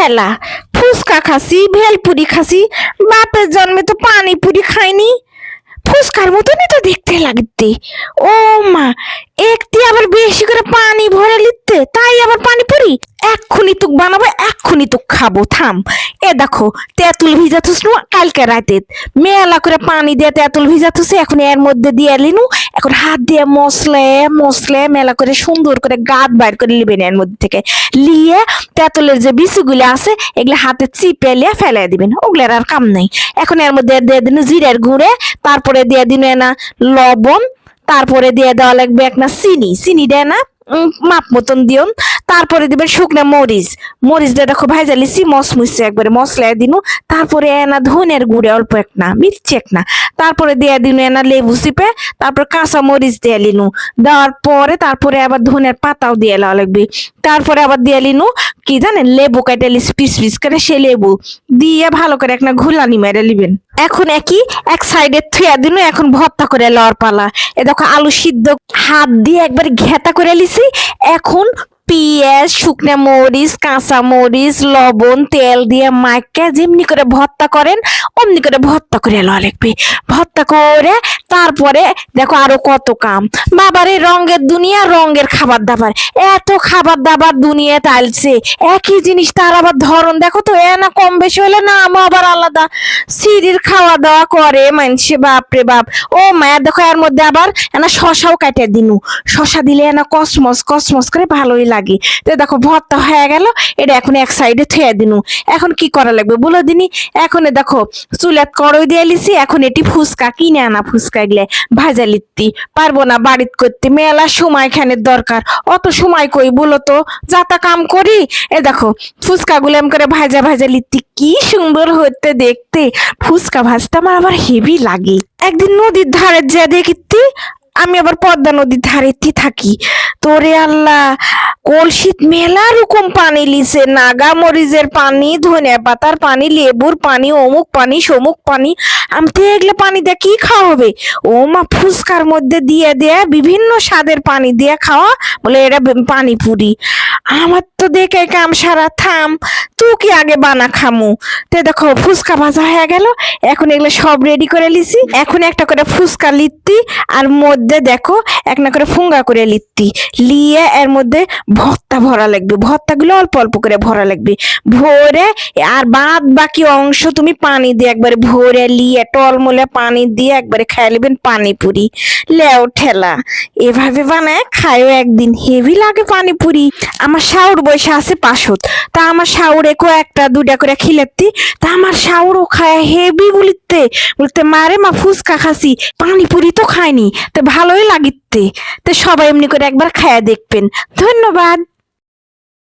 ঠেলা ফুচকা খাসি, ভেলপুরি খাসি, বাপের জন্মে তো পানিপুরি খাইনি। ফুচকার মতনই তো দেখতে লাগতে। ও মা, একটি আবার বেশি করে পানি ভরে লিখতে তাই আবার পানিপুরি? এক্ষুনি তুক বানাবো, এক্ষুনি তুক খাব, থাম। এ দেখো, তেঁতুল ভিজা থুসনু কালকে রাতে। মেলা করে পানি দিয়ে তেঁতুল ভিজা থুসে এখন এর মধ্যে দিয়ে লিনু, এখন হাত দিয়ে মশলে মশলে মেলা করে সুন্দর করে গাদ বাইর করে লিবেন এর মধ্যে থেকে। লিয়ে তেঁতুলের যে বিচুগুলো আছে, এগুলো হাতে চিপে লিয়ে ফেলে দিবেন, ওগুলার আর কাম নেই। এখন এর মধ্যে দিয়ে দিন জিরের গুঁড়ে, তারপরে দিয়ে দিন না লবণ, তারপরে দিয়ে দেওয়া লাগবে একটা চিনি। চিনি দেয় না মাপ মতন দিও তারপরে দিবেন শুকনা মরিচ। মরিচ দিয়ে দেখো ভাইজা লিসি মসমুসে একবারে মশলা দিনু তারপরে এনা ধনের গুঁড়ে, অল্প এক না, মির্চি এক না। তারপরে দিয়ে দিনু এনা লেবু চিপে তারপর কাঁচা মরিচ দিয়ে লিনু। দেওয়ার পরে তারপরে আবার ধনের পাতাও দিয়ে দেওয়া লাগবে। তারপরে আবার দিয়ে লিনু কি জানেন, লেবু কেটে লিস পিস পিস করে সে লেবু। দিয়ে ভালো করে একটা ঘুলানি মেরে লিবেন। এখন একই, এক সাইডে থুয়া দিনু এখন ভর্তা করে লওয়ার পালা। এ দেখো আলু সিদ্ধ, হাত দিয়ে একবার ঘেতা করে লিছি এখন পেঁয়াজ, শুকনো মরিচ, কাঁচা মরিচ, লবণ, তেল দিয়ে মাইকা যেমনি করে ভর্তা করেন, অমনি করে ভর্তা করে লওয়া লাগবে ভর্তা করে তারপরে দেখো আরও কত কাম। বাবারে, রঙের দুনিয়া, রঙের খাবার দাবার। এত খাবার দাবার দুনিয়া তালছে একই জিনিস তার আবার ধরন দেখো তো, এ না কম বেশি হলে না আমার আবার আলাদা। সিঁড়ির খাওয়া দাওয়া করে মানুষে বাপরে বাপ। ও মায়া, দেখো এর মধ্যে আবার এনা শশাও কাটিয়ে দিনু শশা দিলে এনা কসমস কসমস করে ভালোই লাগে। তো দেখো, ভর্তা হয়ে গেল, এটা এখন এক সাইডে থুয়ে দিনু। এখন কি করা লাগবে বলে দিনি? এখন দেখো, চুলাত কড়ই দিয়ে লিছি, এখন এটি ফুচকা কিনে আনা, ফুচকা এগুলো ভাজা লিত্তি। পারব না বাড়িত করতে, মেলা সময় খানের দরকার। অত সময় কই বলো তো? যাতা কাম করি। এ দেখো, ফুচকা গুলো করে ভাজা ভাজা লিত্তি, কি সুন্দর হতে দেখতে। ফুচকা ভাজতে আমার আবার হেভি লাগে। একদিন নদীর ধারে যা দেখিতি আমি আবার পদ্মা নদীর ধারেতে থাকি। তোরে আল্লাহ, কলসিত মেলা রকম পানি লিছে, নাগা মরিচের পানি, ধনিয়া পাতার পানি, লেবুর পানি, অমুক পানি, সমুক পানি। আমি তো এগুলো পানি দিয়ে কি খাওয়া হবে ও মা, ফুচকার মধ্যে দিয়ে দেয়া, বিভিন্ন স্বাদের পানি দিয়ে খাওয়া, বলে এটা বে- পানিপুরি আমার তো দেখে কাম সারা থাম তুই কি আগে বানা খামু? তে দেখো, ফুচকা ভাজা হয়ে গেল, এখন এগুলো সব রেডি করে লিছি। এখন একটা করে ফুচকা লিত্তি, আর মধ্যে দেখো একটা করে ফুঙ্গা করে লিত্তি লিয়ে এর মধ্যে ভর্তা ভরা লাগবে। ভর্তাগুলো অল্প অল্প করে ভরা লাগবে। ভরে আর বাদ বাকি অংশ তুমি পানি দিয়ে একবারে ভরে লিয়ে, টলমলে পানি দিয়ে একবারে খাই নেবেন পানিপুরি। লেও ঠেলা। এভাবে বানায় খায়ও একদিন। হেভি লাগে পানিপুরি। আমার শাউর বসে আছে পাশত তা আমার শাউরে কো একটা দুটা করে খিলেতি তা আমার শাউরও খায় হেভি বলিতে। বলতে, মারে মা ফুচকা খাসি। পানিপুরি তো খায়নি তো ভালোই লাগিতে। তো সবাই এমনি করে একবার খায়া দেখবেন। ধন্যবাদ।